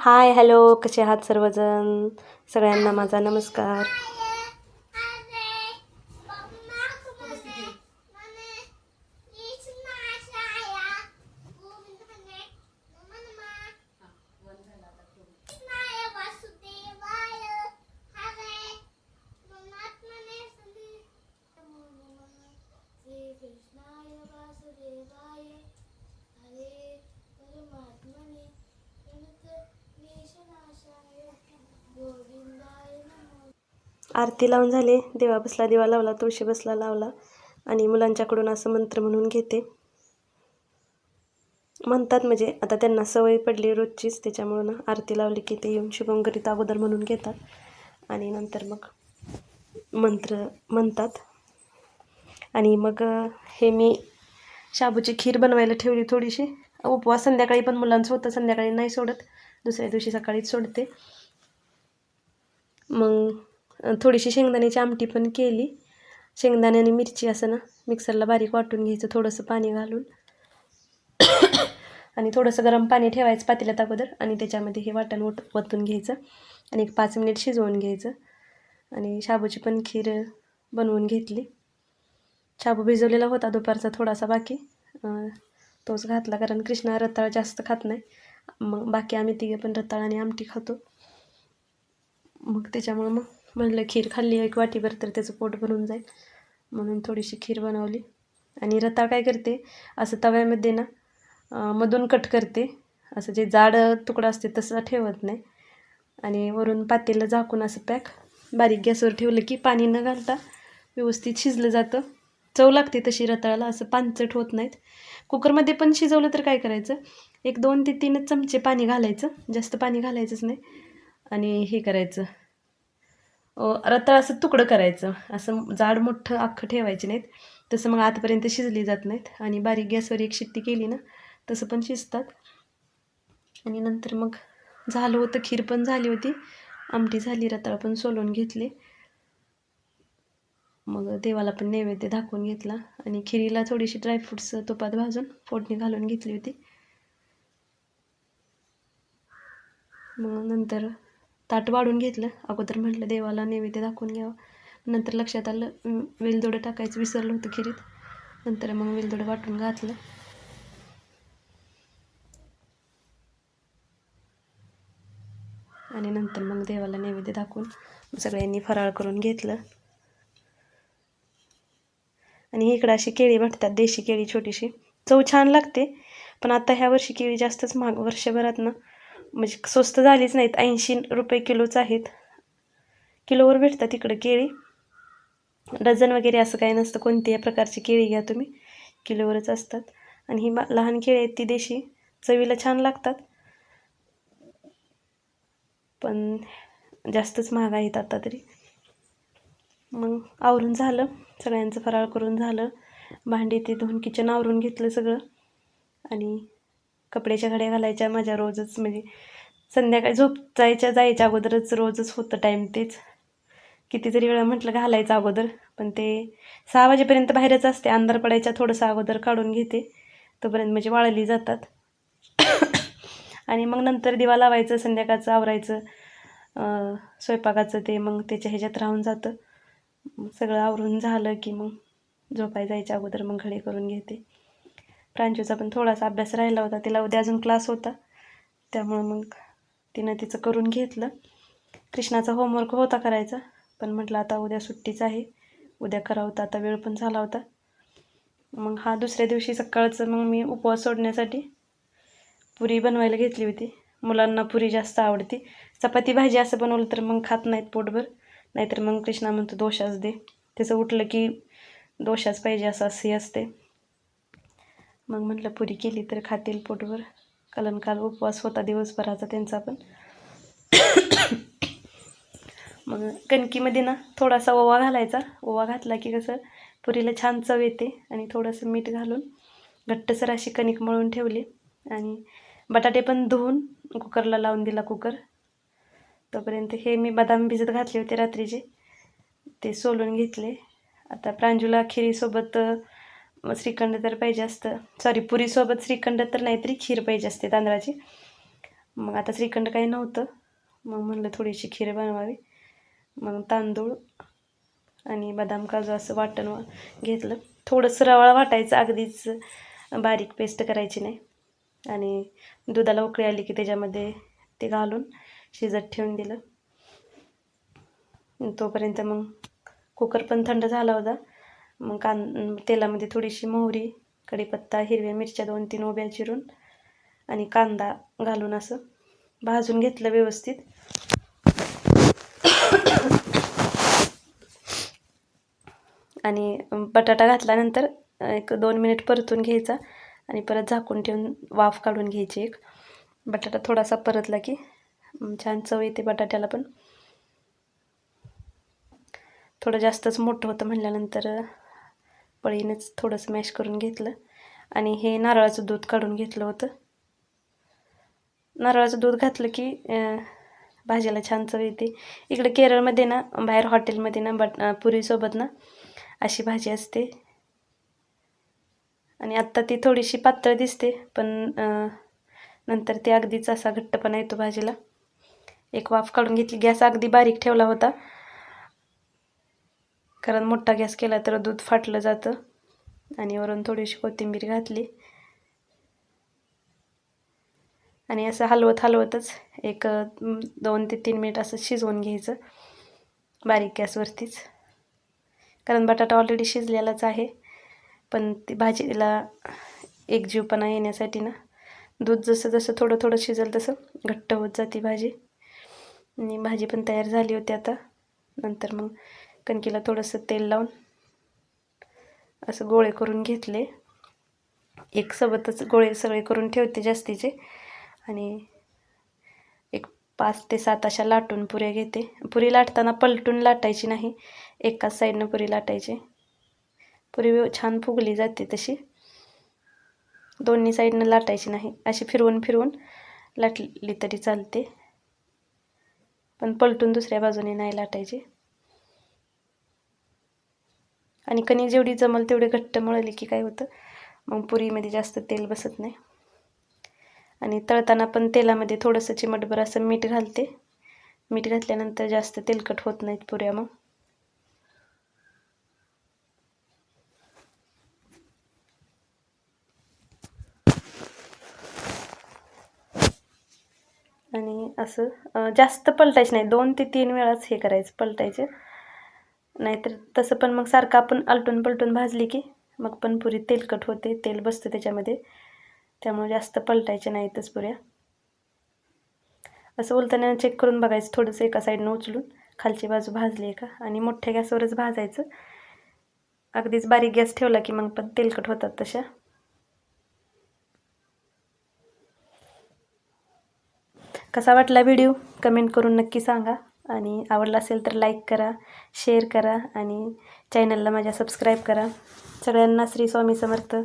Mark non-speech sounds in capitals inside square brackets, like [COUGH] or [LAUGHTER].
Hi hello कसे आहात सर्वजण? सगळ्यांना माझा नमस्कार. आरती लावून झाली. देवा बसला दिवा लावला तुळशी बसला लावला. आणि मुलांच्याकडून असं मंत्र म्हणून घेते. म्हणतात म्हणजे आता त्यांना सवय पडली रोजचीच त्याच्यामुळं ना आरती लावली की ते येऊन शुभम करीत अगोदर म्हणून घेतात. आणि नंतर मग मंत्र म्हणतात. आणि मग हे मी शाबूची खीर बनवायला ठेवली थोडीशी. उपवास संध्याकाळी पण मुलांचं होतं संध्याकाळी नाही सोडत. दुसऱ्या दिवशी सकाळीच सोडते. मग थोडीशी शेंगदाण्याची आमटी पण केली. शेंगदाणे आणि मिरची असं ना मिक्सरला बारीक वाटून घ्यायचं थोडंसं पाणी घालून. [COUGHS] आणि थोडंसं गरम पाणी ठेवायचं पातेल्यात अगोदर आणि त्याच्यामध्ये हे वाटण ओत ओतून घ्यायचं. आणि एक पाच मिनिट शिजवून घ्यायचं. आणि शाबूची पण खीर बनवून घेतली. शाबू भिजवलेला होता दुपारचा थोडासा बाकी. तोच घातला कारण कृष्णा रताळ जास्त खात नाही. मग बाकी आम्ही तिघे पण रताळ आणि आमटी खातो. मग त्याच्यामुळं मग म्हणलं खीर खाल्ली एक वाटीभर तर त्याचं पोट भरून जाईल. म्हणून थोडीशी खीर बनवली. आणि रताळ काय करते असं तव्यामध्ये ना मधून कट करते. असं जे जाड तुकडा असते तसं ठेवत नाही. आणि वरून पातेलं झाकून असं पॅक बारीक गॅसवर ठेवलं की पाणी न घालता व्यवस्थित शिजलं जातं. चव लागते तशी रताळाला असं पानचट होत नाहीत. कुकरमध्ये पण शिजवलं तर काय करायचं एक दोन ते तीनच चमचे पाणी घालायचं. जास्त पाणी घालायचंच नाही. आणि हे करायचं. रताळाचं रताळ असं तुकडं करायचं. असं जाड मोठं अख्खं ठेवायचे नाहीत. तसं मग आतपर्यंत शिजली जात नाहीत. आणि बारीक गॅसवर एक शिट्टी केली ना तसं पण शिजतात. आणि नंतर मग झालं होतं खीर पण झाली होती. आमटी झाली रताळ पण सोलून घेतली. मग देवाला पण नैवेद्य दाखवून घेतला. आणि खिरीला थोडीशी ड्रायफ्रुट्स तुपात भाजून फोडणी घालून घेतली होती. मग नंतर ताट वाढून घेतलं. अगोदर म्हटलं देवाला नैवेद्य दाखवून घ्यावं. नंतर लक्षात आलं वेलदोडं टाकायचं विसरलं होतं खिरीत. नंतर मग वेलदोडं वाटून घातलं. आणि नंतर मग देवाला नैवेद्य दाखवून सगळ्यांनी फराळ करून घेतलं. आणि इकडं अशी केळी भेटतात देशी केळी छोटीशी. चव छान लागते पण आता ह्या वर्षी केळी जास्तच महाग वर्षभरात ना म्हणजे स्वस्त झालीच नाहीत. ऐंशी रुपये किलोच आहेत. किलोवर भेटतात इकडं केळी. डझन वगैरे असं काही नसतं. कोणत्याही प्रकारची केळी घ्या तुम्ही. किलोवरच असतात. आणि ही लहान केळी आहेत ती देशी. चवीला छान लागतात. पण जास्तच महाग आहेत आता तरी. मग आवरून झालं. सगळ्यांचं फराळ करून झालं. भांडी ते धुवून किचन आवरून घेतलं सगळं. आणि कपड्याच्या घड्या घालायच्या माझ्या रोजच म्हणजे संध्याकाळी झोप जायच्या जायच्या अगोदरच रोजच होतं टाईम तेच. कितीतरी वेळा म्हटलं घालायचं अगोदर पण ते सहा वाजेपर्यंत बाहेरच असते अंधार पडायच्या थोडंसं अगोदर काढून घेते तोपर्यंत म्हणजे वाळली जातात. आणि मग नंतर दिवा लावायचं संध्याकाळचं आवरायचं स्वयंपाकाचं ते मग त्याच्या ह्याच्यात राहून जातं. मग सगळं आवरून झालं की मग झोपाय जायच्या अगोदर मग घडे करून घेते. प्रांजूचा पण थोडासा अभ्यास राहिला होता. तिला उद्या अजून क्लास होता. त्यामुळं मग तिनं तिचं करून घेतलं. कृष्णाचा होमवर्क होता करायचा. पण म्हटलं आता उद्या सुट्टीच आहे. उद्या करा होता आता वेळ पण झाला होता. मग हा दुसऱ्या दिवशी सकाळचं मग मी उपवास सोडण्यासाठी पुरी बनवायला घेतली होती. मुलांना पुरी जास्त आवडती. चपाती भाजी असं बनवलं तर मग खात नाहीत पोटभर. नाहीतर मग कृष्णा म्हणतो दोशाच दे. त्याचं उठलं की दोशाच पाहिजे असं असे असते. मग म्हटलं पुरी केली तर खातील पोटभर. कारण काल उपवास होता दिवसभराचा त्यांचा पण. मग कणकीमध्ये ना थोडासा ओवा घालायचा. ओवा घातला की कसं पुरीला छान चव येते आणि थोडंसं मीठ घालून घट्टसर अशी कणिक मळून ठेवली. आणि बटाटे पण धुवून कुकरला लावून दिला कुकर. तोपर्यंत हे मी बदाम भिजत घातले होते रात्रीचे. ते सोलून घेतले. आता प्रांजूला खिरीसोबत मग श्रीखंड तर पाहिजे असतं. सॉरी पुरीसोबत श्रीखंड तर नाहीतरी खीर पाहिजे असते तांदळाची. मग आता श्रीखंड काही नव्हतं. मग म्हणलं थोडीशी खीर बनवावी. मग तांदूळ आणि बदाम काजू असं वाटण घेतलं. थोडंसं रवाळ वाटायचं अगदीच बारीक पेस्ट करायची नाही. आणि दुधाला उकळी आली की त्याच्यामध्ये ते घालून शिजत ठेवून दिलं. तोपर्यंत मग कुकर पण थंड झाला होता. मग कां तेलामध्ये थोडीशी मोहरी कढीपत्ता हिरव्या मिरच्या दोन तीन उभ्या चिरून आणि कांदा घालून असं भाजून घेतलं व्यवस्थित. आणि बटाटा घातल्यानंतर एक दोन मिनिट परतून घ्यायचा आणि परत झाकून ठेवून वाफ काढून घ्यायची एक. बटाटा थोडासा परतला की छान चव येते बटाट्याला पण. थोडं जास्तच मोठं होतं म्हणल्यानंतर पळीनेच थोडंसं मॅश करून घेतलं. आणि हे नारळाचं दूध काढून घेतलं होतं. नारळाचं दूध घातलं की भाजीला छान चव येते. इकडे केरळमध्ये ना बाहेर हॉटेलमध्ये ना बट पुरीसोबत ना अशी भाजी असते. आणि आत्ता ती थोडीशी पातळ दिसते पण नंतर ती अगदीच असा घट्टपणा येतो भाजीला. एक वाफ काढून घेतली. गॅस अगदी बारीक ठेवला होता. कारण मोठा गॅस केला तर दूध फाटलं जातं. आणि वरून थोडीशी कोथिंबीर घातली. आणि असं हलवत हलवतच एक दोन ते तीन मिनिट असं शिजवून घ्यायचं. बारीक गॅसवरतीच. कारण बटाटा ऑलरेडी शिजलेलाच आहे. पण ती भाजीला एकजीवपणा येण्यासाठी ना दूध जसं जसं थोडं थोडं शिजेल तसं घट्ट होत जाते भाजी. आणि भाजी पण तयार झाली होती आता. नंतर मग कणकीला थोडंसं तेल लावून असं गोळे करून घेतले. एक सोबतच गोळे सगळे करून ठेवते जास्तीचे. आणि एक पाच ते सात अशा लाटून पुऱ्या घेते. पुरी लाटताना पलटून लाटायची नाही. एकाच साईडनं पुरी लाटायची. पुरी छान फुगली जाते तशी. दोन्ही साईडनं लाटायची नाही. अशी फिरवून फिरवून लाटली तरी चालते. पण पलटून दुसऱ्या बाजूने नाही लाटायची. आणि कणी जेवढी जमल तेवढे घट्ट मळली की काय होतं? मग पुरीमध्ये जास्त तेल बसत नाही. आणि तळताना पण तेलामध्ये थोडंसं चिमटभर असं मीठ घालते. मीठ घातल्यानंतर जास्त तेलकट होत नाहीत पुऱ्या मग. आणि असं जास्त पलटायचं नाही. दोन ते तीन वेळाच हे करायचं पलटायचे. नाहीतर तसं पण मग सारखं आपण आलटून पलटून भाजली की मग पण पुरी तेलकट होते तेल बसतं त्याच्यामध्ये. त्यामुळे जास्त पलटायच्या नाहीतच पुऱ्या. असं बोलताना चेक करून बघायचं थोडंसं एका साईडनं उचलून. खालची बाजू भाजली आहे का आणि मोठ्या गॅसवरच भाजायचं. अगदीच बारीक गॅस ठेवला की मग पण तेलकट होतात तशा. कसा वाटला व्हिडिओ? कमेंट करून नक्की सांगा. आणि आवडला असेल तर लाईक करा शेअर करा आणि चॅनलला माझ्या सबस्क्राईब करा. सगळ्यांना श्री स्वामी समर्थ.